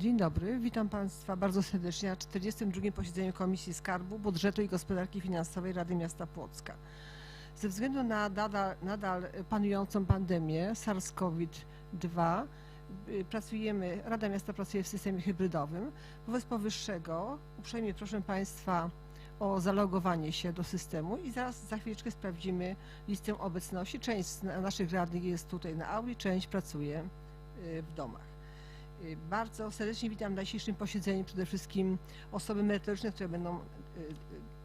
Dzień dobry, witam Państwa bardzo serdecznie na 42. posiedzeniu Komisji Skarbu, Budżetu i Gospodarki Finansowej Rady Miasta Płocka. Ze względu na nadal, nadal panującą pandemię SARS-CoV-2 y, pracujemy, Rada Miasta pracuje w systemie hybrydowym. Wobec powyższego uprzejmie proszę Państwa o zalogowanie się do systemu i zaraz za chwileczkę sprawdzimy listę obecności. Część z na- naszych radnych jest tutaj na auli, część pracuje y, w domach. Y, Bardzo serdecznie witam na dzisiejszym posiedzeniu przede wszystkim osoby merytoryczne, które będą y, y,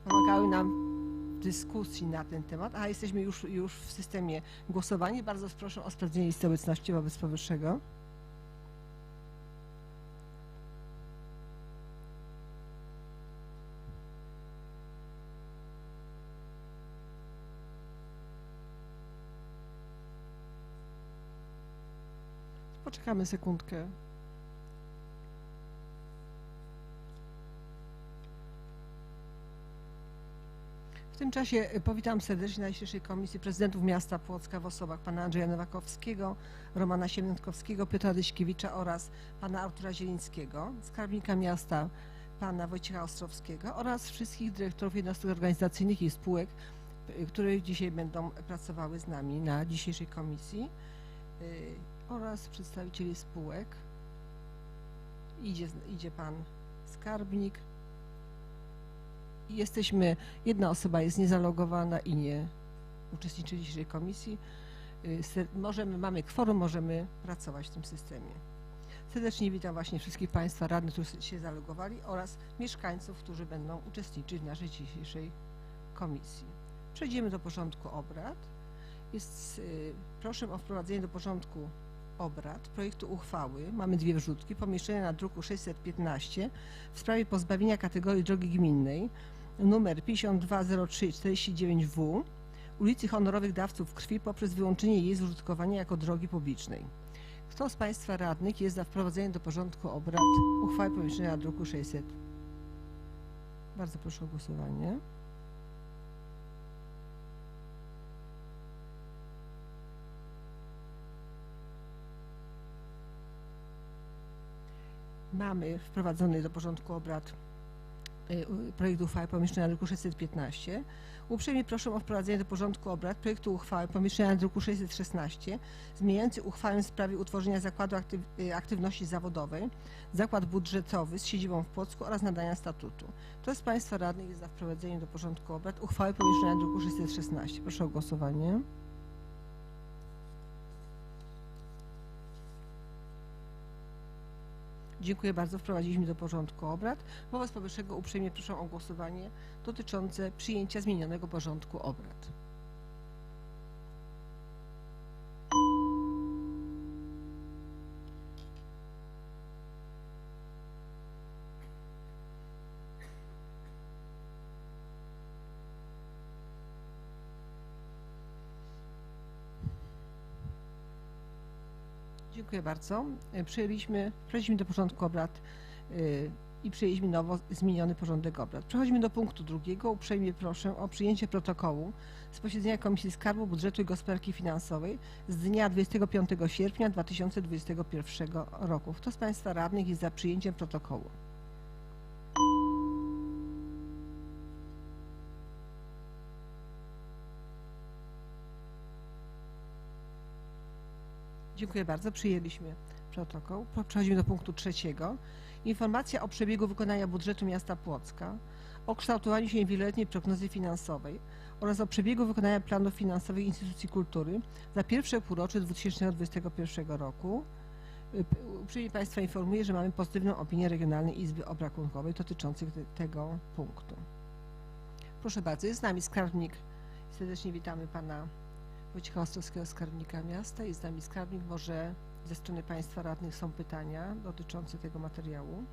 pomagały nam w dyskusji na ten temat, a jesteśmy już, już w systemie głosowania. Bardzo proszę o sprawdzenie listy obecności wobec powyższego. Poczekamy sekundkę. W tym czasie y, powitam serdecznie na dzisiejszej komisji prezydentów miasta Płocka w osobach pana Andrzeja Nowakowskiego, Romana Siemiątkowskiego, Piotra Dyśkiewicza oraz pana Artura Zielińskiego, skarbnika miasta pana Wojciecha Ostrowskiego oraz wszystkich dyrektorów jednostek organizacyjnych i spółek, y, które dzisiaj będą pracowały z nami na dzisiejszej komisji y, oraz przedstawicieli spółek. Idzie, idzie pan skarbnik. Jesteśmy, jedna osoba jest niezalogowana i nie uczestniczy w dzisiejszej komisji. Y, Możemy, mamy kworum, możemy pracować w tym systemie. Serdecznie witam właśnie wszystkich Państwa radnych, którzy się zalogowali oraz mieszkańców, którzy będą uczestniczyć w naszej dzisiejszej komisji. Przejdziemy do porządku obrad. Jest, y, proszę o wprowadzenie do porządku obrad projektu uchwały. Mamy dwie wrzutki. Pomieszczenia na druku 615 w sprawie pozbawienia kategorii drogi gminnej numer 5203 49W ulicy Honorowych Dawców Krwi poprzez wyłączenie jej z użytkowania jako drogi publicznej. Kto z Państwa radnych jest za wprowadzeniem do porządku obrad uchwały pomieszczenia druku 600? Bardzo proszę o głosowanie. Mamy wprowadzony do porządku obrad y, u- projekt uchwały pomieszczenia druku 615. Uprzejmie proszę o wprowadzenie do porządku obrad projektu uchwały pomieszczenia druku 616 zmieniający uchwałę w sprawie utworzenia Zakładu Aktyw y, Aktywności Zawodowej, zakład budżetowy z siedzibą w Płocku oraz nadania statutu. Kto z Państwa radnych jest za wprowadzeniem do porządku obrad uchwały pomieszczenia druku 616? Proszę o głosowanie. Dziękuję bardzo. Wprowadziliśmy do porządku obrad. Wobec powyższego uprzejmie proszę o głosowanie dotyczące przyjęcia zmienionego porządku obrad. Dziękuję bardzo. E, Przyjęliśmy, przejdźmy do porządku obrad y, i przyjęliśmy nowo zmieniony porządek obrad. Przechodzimy do punktu drugiego. Uprzejmie proszę o przyjęcie protokołu z posiedzenia Komisji Skarbu, Budżetu i Gospodarki Finansowej z dnia 25 sierpnia 2021 roku. Kto z Państwa radnych jest za przyjęciem protokołu? Dziękuję bardzo. Przyjęliśmy protokół. Przechodzimy do punktu trzeciego. Informacja o przebiegu wykonania budżetu miasta Płocka, o kształtowaniu się wieloletniej prognozy finansowej oraz o przebiegu wykonania planów finansowych instytucji kultury za pierwsze półrocze 2021 roku. Y, Uprzejmie Państwa informuję, że mamy pozytywną opinię Regionalnej Izby Obrachunkowej dotyczących te- tego punktu. Proszę bardzo, jest z nami skarbnik. Serdecznie witamy Pana Wojciecha Ostrowskiego, skarbnika miasta. Jest z nami skarbnik. Może ze strony Państwa radnych są pytania dotyczące tego materiału?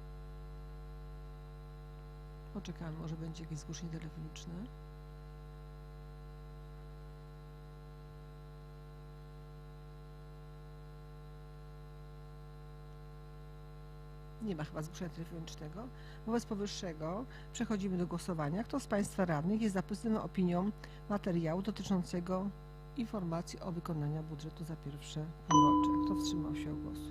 Poczekamy, może będzie jakieś zgłoszenie telefoniczne. Nie ma chyba zgłoszenia telefonicznego. Wobec powyższego przechodzimy do głosowania. Kto z Państwa radnych jest za pozytywną opinią materiału dotyczącego informacji o wykonaniu budżetu za pierwsze półrocze. Kto wstrzymał się od głosu?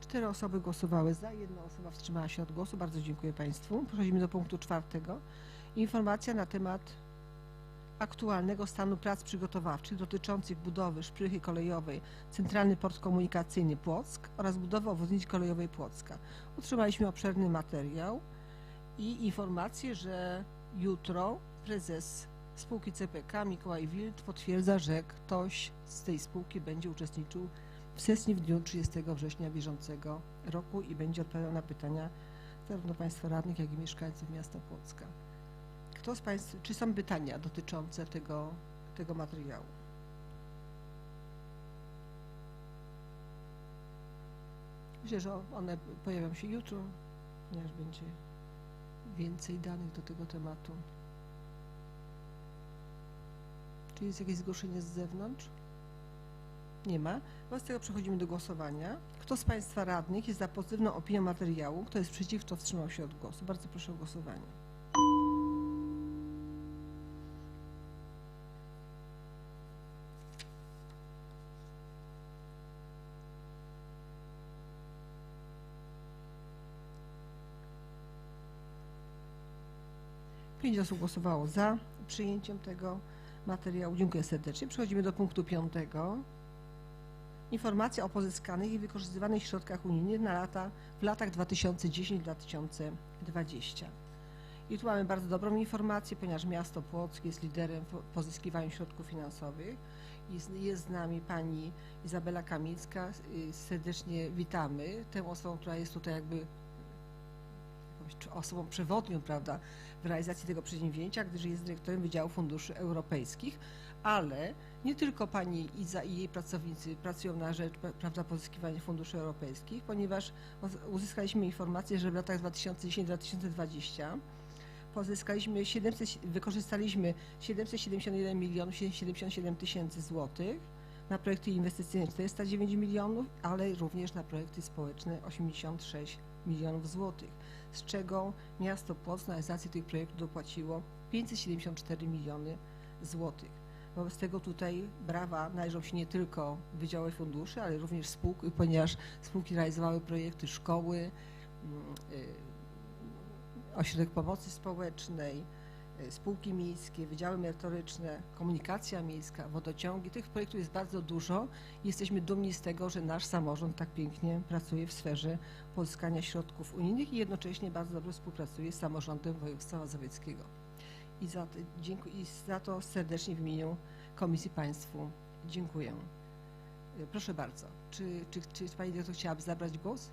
Cztery osoby głosowały za, jedna osoba wstrzymała się od głosu. Bardzo dziękuję Państwu. Przechodzimy do punktu czwartego. Informacja na temat aktualnego stanu prac przygotowawczych dotyczących budowy szprychy kolejowej Centralny Port Komunikacyjny Płock oraz budowy obwodnicy kolejowej Płocka. Otrzymaliśmy obszerny materiał i informację, że jutro prezes spółki CPK Mikołaj Wild potwierdza, że ktoś z tej spółki będzie uczestniczył w sesji w dniu 30 września bieżącego roku i będzie odpowiadał na pytania zarówno Państwa radnych, jak i mieszkańców miasta Płocka. Kto z Państwa, czy są pytania dotyczące tego, tego materiału? Myślę, że one pojawią się jutro, ponieważ będzie więcej danych do tego tematu. Czy jest jakieś zgłoszenie z zewnątrz? Nie ma. Wobec tego przechodzimy do głosowania. Kto z Państwa radnych jest za pozytywną opinią materiału? Kto jest przeciw, kto wstrzymał się od głosu? Bardzo proszę o głosowanie. Pięć osób głosowało za przyjęciem tego materiału. Dziękuję serdecznie. Przechodzimy do punktu piątego. Informacja o pozyskanych i wykorzystywanych środkach unijnych na lata, w latach 2010-2020. I tu mamy bardzo dobrą informację, ponieważ miasto Płock jest liderem w pozyskiwaniu środków finansowych. Jest, jest z nami pani Izabela Kamicka. Y, Serdecznie witamy tę osobą, która jest tutaj jakby osobą przewodnią, prawda, w realizacji tego przedsięwzięcia, gdyż jest dyrektorem Wydziału Funduszy Europejskich, ale nie tylko pani Iza i jej pracownicy pracują na rzecz prawda, pozyskiwania funduszy europejskich, ponieważ uzyskaliśmy informację, że w latach 2010-2020 pozyskaliśmy 700, wykorzystaliśmy 771 milionów 77 tysięcy złotych na projekty inwestycyjne 409 milionów, ale również na projekty społeczne 86 milionów złotych, z czego miasto Płock na realizację tych projektów dopłaciło 574 miliony złotych. Wobec tego tutaj brawa należą się nie tylko Wydziałowi Funduszy, ale również spółki, ponieważ spółki realizowały projekty szkoły, mm, y, ośrodek pomocy społecznej, spółki miejskie, wydziały merytoryczne, komunikacja miejska, wodociągi. Tych projektów jest bardzo dużo i jesteśmy dumni z tego, że nasz samorząd tak pięknie pracuje w sferze pozyskania środków unijnych i jednocześnie bardzo dobrze współpracuje z samorządem województwa mazowieckiego. I za, to- dziękuję, I za to serdecznie w imieniu Komisji Państwu dziękuję. Y, Proszę bardzo. Czy, czy, czy Pani dyrektor chciałaby zabrać głos?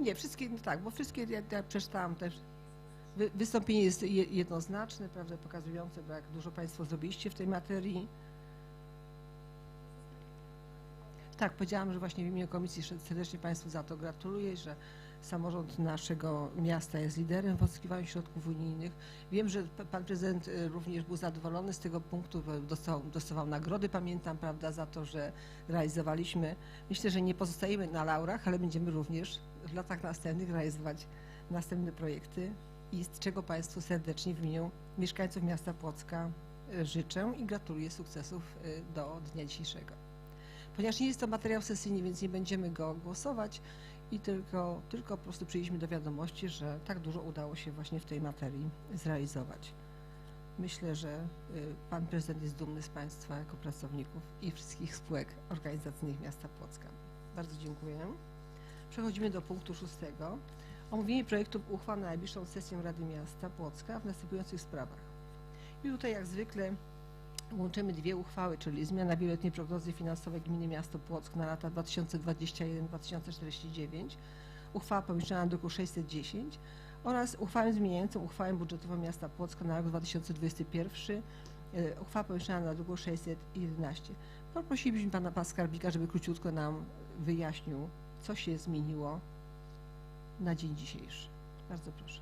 Nie, wszystkie, no tak, bo wszystkie, ja, ja przeczytałam też. Wy, wystąpienie jest je- jednoznaczne, prawda, pokazujące, jak dużo Państwo zrobiliście w tej materii. Tak, powiedziałam, że właśnie w imieniu Komisji serdecznie Państwu za to gratuluję, że samorząd naszego miasta jest liderem w pozyskiwaniu środków unijnych. Wiem, że Pan Prezydent y, również był zadowolony z tego punktu, dostał, dostawał nagrody, pamiętam, prawda, za to, że realizowaliśmy. Myślę, że nie pozostajemy na laurach, ale będziemy również w latach następnych realizować następne projekty i z czego Państwu serdecznie w imieniu mieszkańców miasta Płocka y, życzę i gratuluję sukcesów y, do dnia dzisiejszego. Ponieważ nie jest to materiał sesyjny, więc nie będziemy go głosować i tylko, tylko po prostu przyjęliśmy do wiadomości, że tak dużo udało się właśnie w tej materii zrealizować. Myślę, że y, Pan Prezydent jest dumny z Państwa jako pracowników i wszystkich spółek organizacyjnych miasta Płocka. Bardzo dziękuję. Przechodzimy do punktu szóstego. Omówienie projektów uchwał na najbliższą sesję Rady Miasta Płocka w następujących sprawach. I tutaj jak zwykle łączymy dwie uchwały, czyli zmiana wieloletniej prognozy finansowej gminy miasto Płock na lata 2021-2049, uchwała pomieszczona na druku 610 oraz uchwałę zmieniającą uchwałę budżetową miasta Płocka na rok 2021, e, uchwała pomieszczona na druku 611. Poprosilibyśmy pana Paskarbika, żeby króciutko nam wyjaśnił, co się zmieniło na dzień dzisiejszy. Bardzo proszę.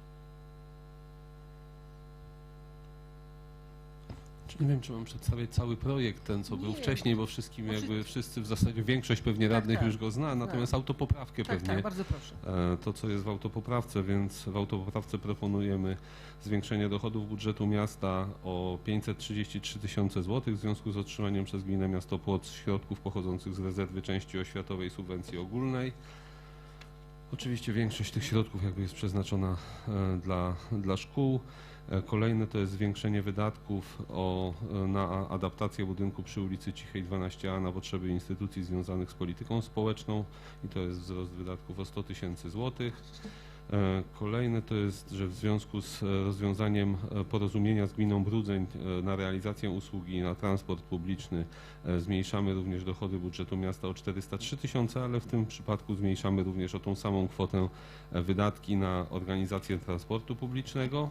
Nie wiem, czy mam przedstawiać cały projekt, ten co był Nie, wcześniej, bo wszystkim jakby wszyscy w zasadzie, większość pewnie Tak, radnych tak. już go zna, natomiast autopoprawkę Tak, pewnie. tak, bardzo proszę. e, To, co jest w autopoprawce, więc w autopoprawce proponujemy zwiększenie dochodów budżetu miasta o 533 tysiące złotych w związku z otrzymaniem przez gminę miasto Płoc środków pochodzących z rezerwy części oświatowej subwencji ogólnej. Oczywiście większość tych środków jakby jest przeznaczona e, dla, dla szkół. E, Kolejne to jest zwiększenie wydatków o, e, na adaptację budynku przy ulicy Cichej 12A na potrzeby instytucji związanych z polityką społeczną i to jest wzrost wydatków o 100 tysięcy złotych. E, Kolejne to jest, że w związku z e, rozwiązaniem e, porozumienia z gminą Brudzeń na realizację usługi na transport publiczny zmniejszamy również dochody budżetu miasta o 403 tysiące, ale w tym przypadku zmniejszamy również o tą samą kwotę wydatki na organizację transportu publicznego.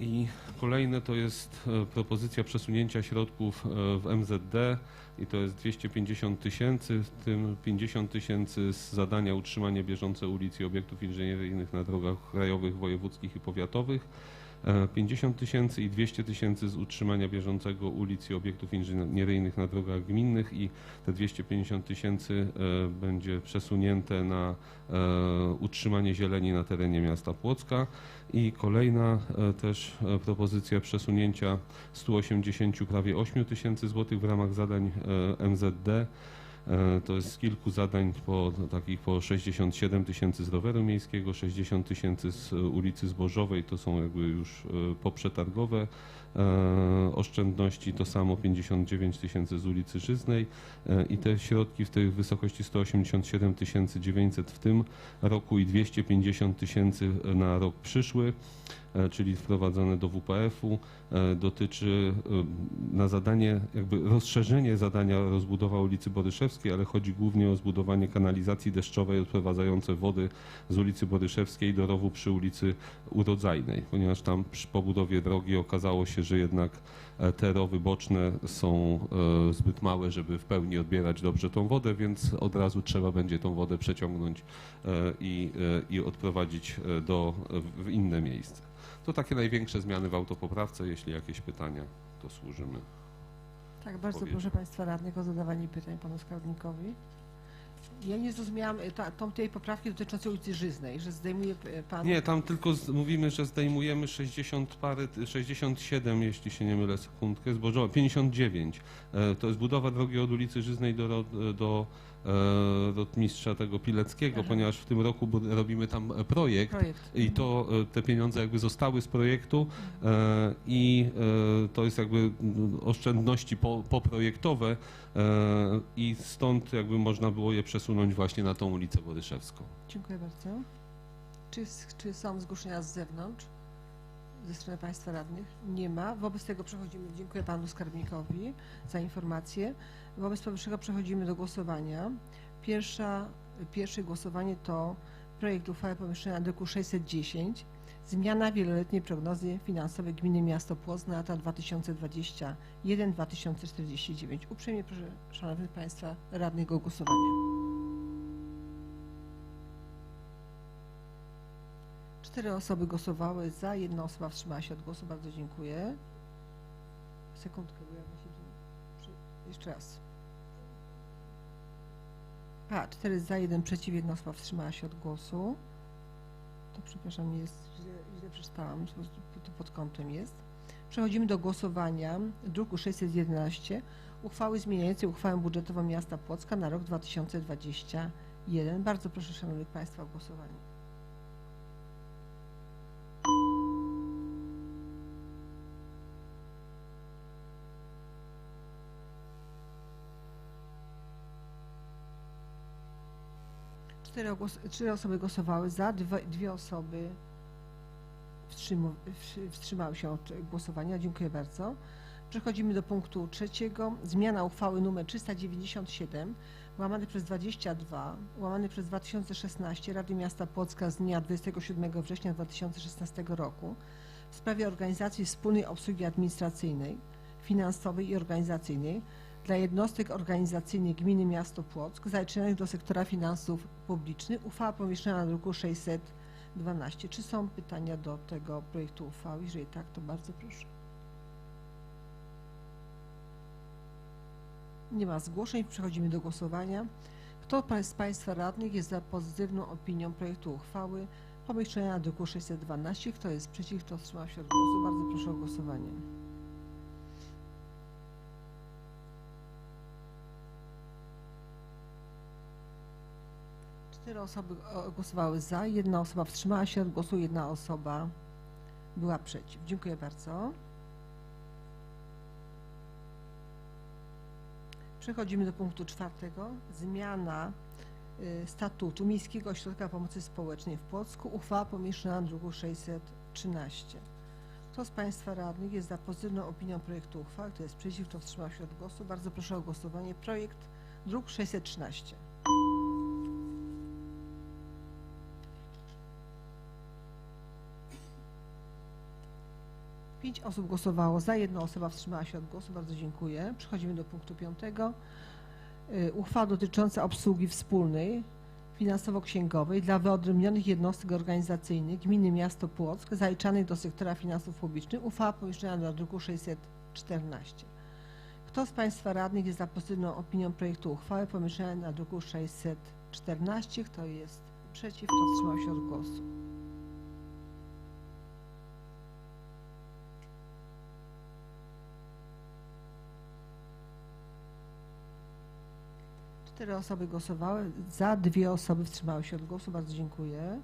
I kolejne to jest propozycja przesunięcia środków w MZD i to jest 250 tysięcy, w tym 50 tysięcy z zadania utrzymanie bieżące ulic i obiektów inżynieryjnych na drogach krajowych, wojewódzkich i powiatowych. E, 50 tysięcy i 200 tysięcy z utrzymania bieżącego ulic i obiektów inżynieryjnych na drogach gminnych i te 250 tysięcy e, będzie przesunięte na e, utrzymanie zieleni na terenie miasta Płocka. I kolejna e, też e, propozycja przesunięcia 180 prawie 8 tysięcy złotych w ramach zadań e, MZD. E, To jest z kilku zadań po no, takich po 67 tysięcy z roweru miejskiego, 60 tysięcy z e, ulicy Zbożowej, to są jakby już e, poprzetargowe oszczędności, to samo 59 tysięcy z ulicy Żyznej e, i te środki w tej wysokości 187 tysięcy 900 w tym roku i 250 tysięcy na rok przyszły, e, czyli wprowadzone do WPF-u, e, dotyczy e, na zadanie, jakby rozszerzenie zadania rozbudowa ulicy Boryszewskiej, ale chodzi głównie o zbudowanie kanalizacji deszczowej odprowadzające wody z ulicy Boryszewskiej do rowu przy ulicy Urodzajnej, ponieważ tam przy pobudowie drogi okazało się, że jednak e, te rowy boczne są e, zbyt małe, żeby w pełni odbierać dobrze tą wodę, więc od razu trzeba będzie tą wodę przeciągnąć e, i, i odprowadzić do, w inne miejsce. To takie największe zmiany w autopoprawce. Jeśli jakieś pytania, to służymy. Tak, bardzo proszę Państwa radnych o zadawanie pytań panu skarbnikowi. Ja nie zrozumiałam e, ta, tą tej poprawki dotyczącej ulicy Żyznej, że zdejmuje e, pan... Nie, tam tylko z, mówimy, że zdejmujemy 60 parę, 67, jeśli się nie mylę, sekundkę, zbożowe, 59. E, to jest budowa drogi od ulicy Żyznej do, do rotmistrza tego Pileckiego, Aha. ponieważ w tym roku robimy tam e, projekt. projekt. I to e, te pieniądze jakby zostały z projektu e, i e, to jest jakby mm, oszczędności po, poprojektowe e, i stąd jakby można było je przesunąć właśnie na tą ulicę Boryszewską. Dziękuję bardzo. Czy, czy są zgłoszenia z zewnątrz, ze strony Państwa radnych? Nie ma. Wobec tego przechodzimy, dziękuję Panu Skarbnikowi za informację. Wobec powyższego przechodzimy do głosowania. Pierwsza, pierwsze głosowanie to projekt uchwały pomieszczenia druku 610. Zmiana wieloletniej prognozy finansowej Gminy Miasto Płoc na lata 2021-2049. Uprzejmie proszę Szanownych Państwa radnych o głosowanie. Cztery osoby głosowały za, jedna osoba wstrzymała się od głosu. Bardzo dziękuję. Sekundkę, bo ja przy- Jeszcze raz. A, cztery za, jeden przeciw, jedna osoba wstrzymała się od głosu. To przepraszam, jest źle, źle przeczytałam, to pod kątem jest. Przechodzimy do głosowania druku 611 uchwały zmieniającej uchwałę budżetową miasta Płocka na rok 2021. Bardzo proszę Szanownych Państwa o głosowanie. Cztery, trzy osoby głosowały za, dwa, dwie osoby wstrzymały się od głosowania. Dziękuję bardzo. Przechodzimy do punktu trzeciego. Zmiana uchwały nr 397 łamany przez 22, łamany przez 2016 Rady Miasta Płocka z dnia 27 września 2016 roku w sprawie organizacji wspólnej obsługi administracyjnej, finansowej i organizacyjnej dla jednostek organizacyjnych Gminy Miasto Płock zaliczonych do sektora finansów publicznych. Uchwała pomieszczona na druku 612. Czy są pytania do tego projektu uchwały? Jeżeli tak, to bardzo proszę. Nie ma zgłoszeń, przechodzimy do głosowania. Kto z Państwa radnych jest za pozytywną opinią projektu uchwały pomieszczenia na druku 612? Kto jest przeciw, kto wstrzymał się od głosu? Bardzo proszę o głosowanie. Cztery osoby o, głosowały za, jedna osoba wstrzymała się od głosu, jedna osoba była przeciw. Dziękuję bardzo. Przechodzimy do punktu czwartego. Zmiana y, statutu Miejskiego Ośrodka Pomocy Społecznej w Płocku. Uchwała pomieszczona na druku 613. Kto z Państwa radnych jest za pozytywną opinią projektu uchwały? Kto jest przeciw? Kto wstrzymał się od głosu? Bardzo proszę o głosowanie. Projekt druk 613. Pięć osób głosowało za, jedna osoba wstrzymała się od głosu. Bardzo dziękuję. Przechodzimy do punktu piątego. Y, Uchwała dotycząca obsługi wspólnej finansowo-księgowej dla wyodrębnionych jednostek organizacyjnych gminy miasto Płock zaliczanych do sektora finansów publicznych. Uchwała pomieszczona do druku 614. Kto z Państwa radnych jest za pozytywną opinią projektu uchwały pomieszczenia na druku 614? Kto jest przeciw? Kto wstrzymał się od głosu? Cztery osoby głosowały za, dwie osoby wstrzymały się od głosu. Bardzo dziękuję.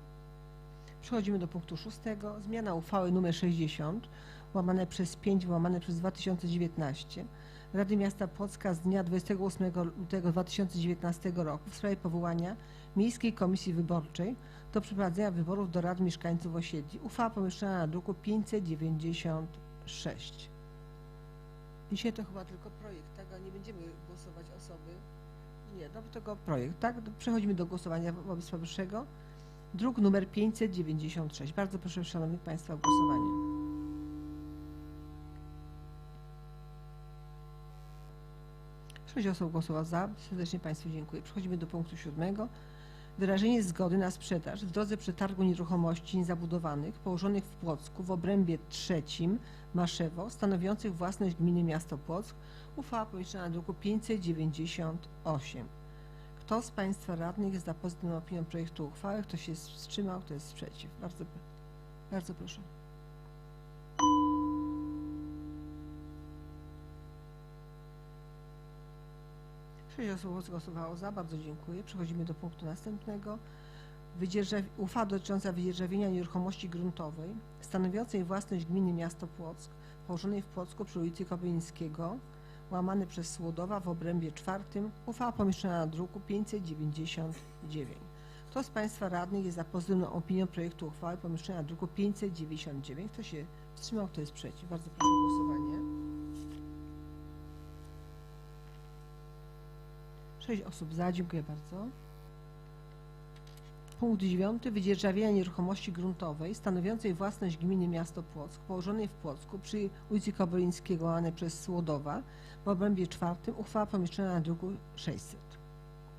Przechodzimy do punktu szóstego. Zmiana uchwały nr 60 łamane przez 5 łamane przez 2019 Rady Miasta Płocka z dnia 28 lutego 2019 roku w sprawie powołania Miejskiej Komisji Wyborczej do przeprowadzenia wyborów do Rad Mieszkańców Osiedli. Uchwała pomieszczona na druku 596. Dzisiaj to chyba tylko projekt, tak? A nie będziemy głosować osoby. Nie, no tylko projekt, tak? Przechodzimy do głosowania wo- wobec powyższego. Druk numer 596. Bardzo proszę Szanownych Państwa o głosowanie. Sześć osób głosowało za. Serdecznie Państwu dziękuję. Przechodzimy do punktu siódmego. Wyrażenie zgody na sprzedaż w drodze przetargu nieruchomości niezabudowanych położonych w Płocku w obrębie trzecim Maszewo, stanowiących własność gminy miasto Płock. Uchwała pomieszczona na druku 598. Kto z Państwa radnych jest za pozytywną opinią projektu uchwały? Kto się wstrzymał? Kto jest przeciw? Bardzo, bardzo proszę. Sześć osób głosowało za. Bardzo dziękuję. Przechodzimy do punktu następnego. Wydzierżaw... Uchwała dotycząca wydzierżawienia nieruchomości gruntowej stanowiącej własność gminy miasto Płock położonej w Płocku przy ulicy Kobylińskiego łamany przez Słodowa w obrębie czwartym. Uchwała pomieszczona na druku 599. Kto z Państwa radnych jest za pozytywną opinią projektu uchwały pomieszczona na druku 599? Kto się wstrzymał? Kto jest przeciw? Bardzo proszę o głosowanie. Sześć osób za. Dziękuję bardzo. Punkt dziewiąty. Wydzierżawienia nieruchomości gruntowej stanowiącej własność gminy miasto Płock położonej w Płocku przy ulicy Kobolińskiego łamane przez Słodowa w obrębie czwartym uchwała pomieszczona na druku 600.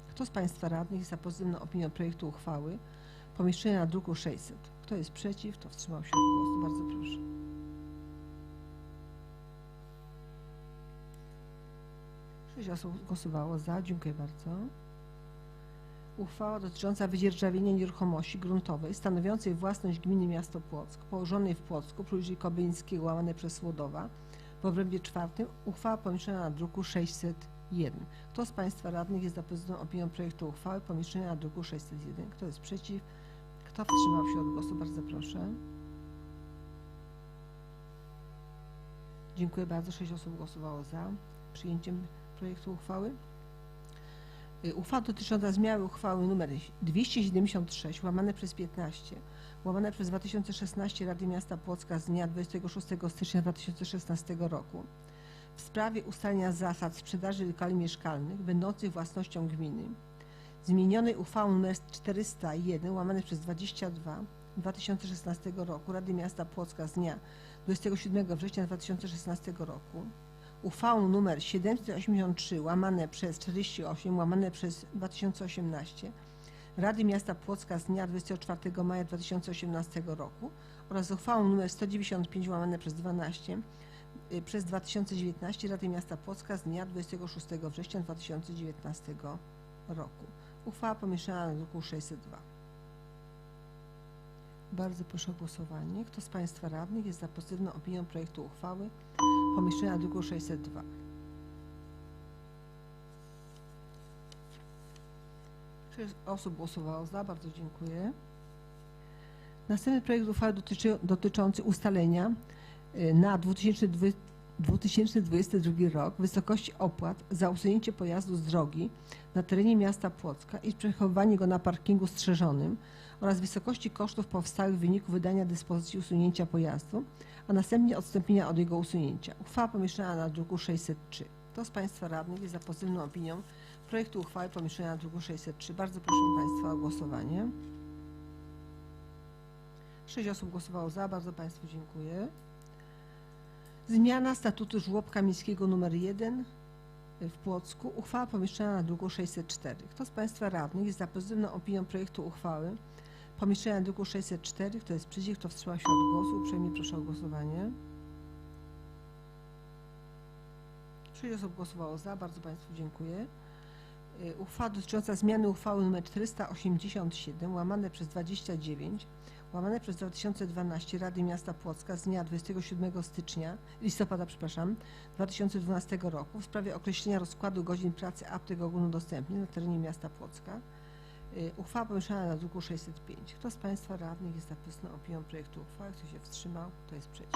Kto z Państwa radnych jest za pozytywną opinią projektu uchwały pomieszczenia na druku 600? Kto jest przeciw? Kto wstrzymał się od głosu? Bardzo proszę. Sześć osób głosowało za. Dziękuję bardzo. Uchwała dotycząca wydzierżawienia nieruchomości gruntowej stanowiącej własność gminy miasto Płock, położonej w Płocku przy ulicy Kobylińskiego łamane przez Słodowa w obrębie czwartym. Uchwała pomieszczona na druku 601. Kto z Państwa radnych jest za pozytywną opinią projektu uchwały pomieszczenia na druku 601? Kto jest przeciw? Kto wstrzymał się od głosu? Bardzo proszę. Dziękuję bardzo. Sześć osób głosowało za przyjęciem projektu uchwały. Y, Uchwała dotycząca zmiany uchwały nr 276 łamane przez 15 łamane przez 2016 Rady Miasta Płocka z dnia 26 stycznia 2016 roku w sprawie ustalenia zasad sprzedaży lokali mieszkalnych będących własnością gminy zmienionej uchwałą nr 401 łamane przez 22 2016 roku Rady Miasta Płocka z dnia 27 września 2016 roku uchwałą nr 783 łamane przez 48 łamane przez 2018 Rady Miasta Płocka z dnia 24 maja 2018 roku oraz uchwałą nr 195 łamane przez 12 y, przez 2019 Rady Miasta Płocka z dnia 26 września 2019 roku. Uchwała pomieszczona na druku 602. Bardzo proszę o głosowanie. Kto z Państwa radnych jest za pozytywną opinią projektu uchwały pomieszczona na druku 602? Sześć osób głosowało za. Bardzo dziękuję. Następny projekt uchwały dotyczy, dotyczący ustalenia y, na 2020 2022 rok wysokości opłat za usunięcie pojazdu z drogi na terenie miasta Płocka i przechowywanie go na parkingu strzeżonym oraz wysokości kosztów powstałych w wyniku wydania dyspozycji usunięcia pojazdu, a następnie odstąpienia od jego usunięcia. Uchwała pomieszczona na druku 603. Kto z Państwa radnych jest za pozytywną opinią projektu uchwały pomieszczona na druku 603? Bardzo proszę Państwa o głosowanie. Sześć osób głosowało za. Bardzo Państwu dziękuję. Zmiana statutu żłobka miejskiego nr 1 w Płocku. Uchwała pomieszczona na druku 604. Kto z Państwa radnych jest za pozytywną opinią projektu uchwały pomieszczona na druku 604? Kto jest przeciw? Kto wstrzymał się od głosu? Uprzejmie proszę o głosowanie. Sześć osób głosowało za. Bardzo Państwu dziękuję. Y, Uchwała dotycząca zmiany uchwały nr 487 łamane przez 29 łamane przez 2012 Rady Miasta Płocka z dnia 27 stycznia, listopada, przepraszam, 2012 roku w sprawie określenia rozkładu godzin pracy aptek ogólnodostępnych na terenie miasta Płocka. Y, Uchwała pomieszczona na druku 605. Kto z Państwa radnych jest za pozytywną opinią projektu uchwały? Kto się wstrzymał? Kto jest przeciw?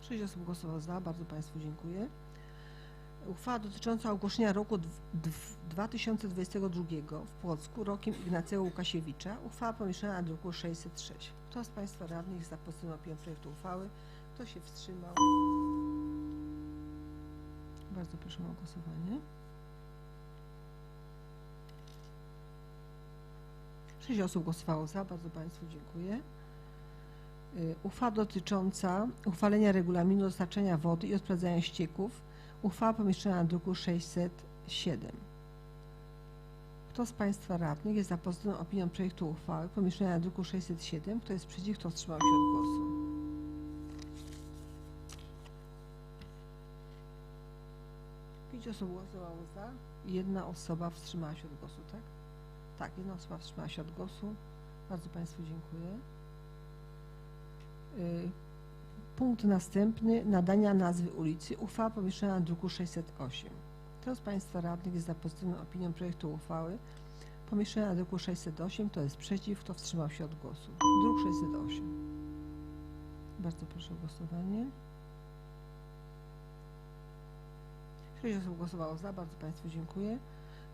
Sześć osób głosowało za. Bardzo Państwu dziękuję. Uchwała dotycząca ogłoszenia roku dw- dw- 2022 w Płocku rokiem Ignacego Łukasiewicza. Uchwała pomieszczona na druku 606. Kto z Państwa radnych jest za pozytywną opinią projektu uchwały? Kto się wstrzymał? Bardzo proszę o głosowanie. Sześć osób głosowało za. Bardzo Państwu dziękuję. Y, Uchwała dotycząca uchwalenia regulaminu dostarczania wody i odprowadzania ścieków Uchwała pomieszczona na druku 607. Kto z Państwa radnych jest za pozytywną opinią projektu uchwały pomieszczona na druku 607? Kto jest przeciw? Kto wstrzymał się od głosu? Pięć osób głosowało za. Jedna osoba wstrzymała się od głosu, tak? Tak, jedna osoba wstrzymała się od głosu. Bardzo Państwu dziękuję. Y, Punkt następny. Nadania nazwy ulicy. Uchwała pomieszczona na druku 608. Kto z Państwa radnych jest za pozytywną opinią projektu uchwały pomieszczona na druku 608? Kto jest przeciw? Kto wstrzymał się od głosu? Druk 608. Bardzo proszę o głosowanie. Sześć osób głosowało za. Bardzo Państwu dziękuję.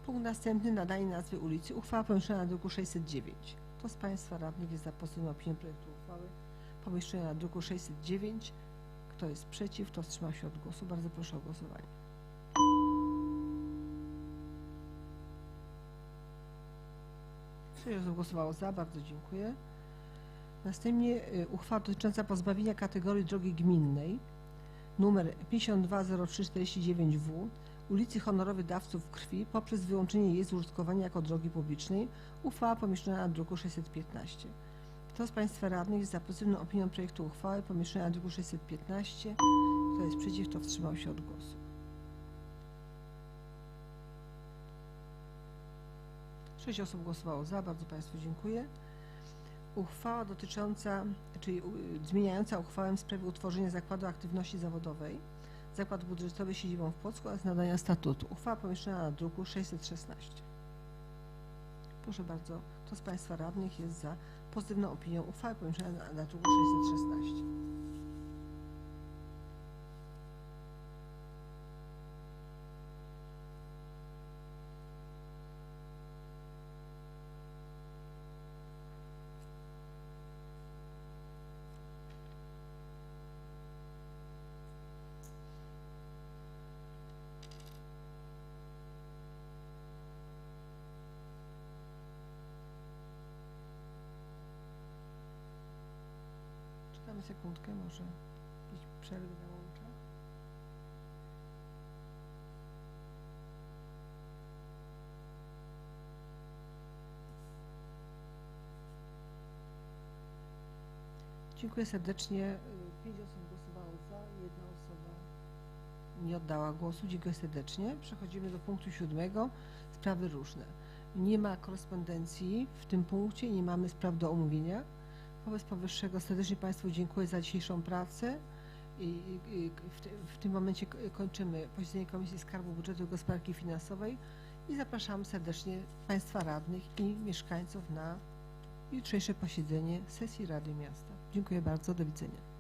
Punkt następny. Nadanie nazwy ulicy. Uchwała pomieszczona na druku 609. Kto z Państwa radnych jest za pozytywną opinią projektu uchwały? pomieszczenia na druku 609. Kto jest przeciw? Kto wstrzymał się od głosu? Bardzo proszę o głosowanie. Sześć osób głosowało za. Bardzo dziękuję. Następnie y, uchwała dotycząca pozbawienia kategorii drogi gminnej numer 520349W ulicy Honorowych Dawców Krwi poprzez wyłączenie jej z użytkowania jako drogi publicznej. Uchwała pomieszczona na druku 615. Kto z Państwa radnych jest za pozytywną opinią projektu uchwały pomieszczona na druku 615? Kto jest przeciw, kto wstrzymał się od głosu? Sześć osób głosowało za. Bardzo Państwu dziękuję. Uchwała dotycząca, czyli zmieniająca uchwałę w sprawie utworzenia Zakładu Aktywności Zawodowej. Zakład budżetowy siedzibą w Płocku oraz nadania statutu. Uchwała pomieszczona na druku 616. Proszę bardzo, kto z Państwa radnych jest za pozytywną opinią uchwały pomieszczonej na, na druku 616. sekundkę, może jakieś przerwy na łączach. Dziękuję serdecznie. Pięć osób głosowało za, jedna osoba nie oddała głosu. Dziękuję serdecznie. Przechodzimy do punktu siódmego. Sprawy różne. Nie ma korespondencji w tym punkcie, nie mamy spraw do omówienia. Wobec powyższego serdecznie Państwu dziękuję za dzisiejszą pracę. I, w, w tym momencie kończymy posiedzenie Komisji Skarbu Budżetu i Gospodarki Finansowej i zapraszam serdecznie Państwa radnych i mieszkańców na jutrzejsze posiedzenie sesji Rady Miasta. Dziękuję bardzo, do widzenia.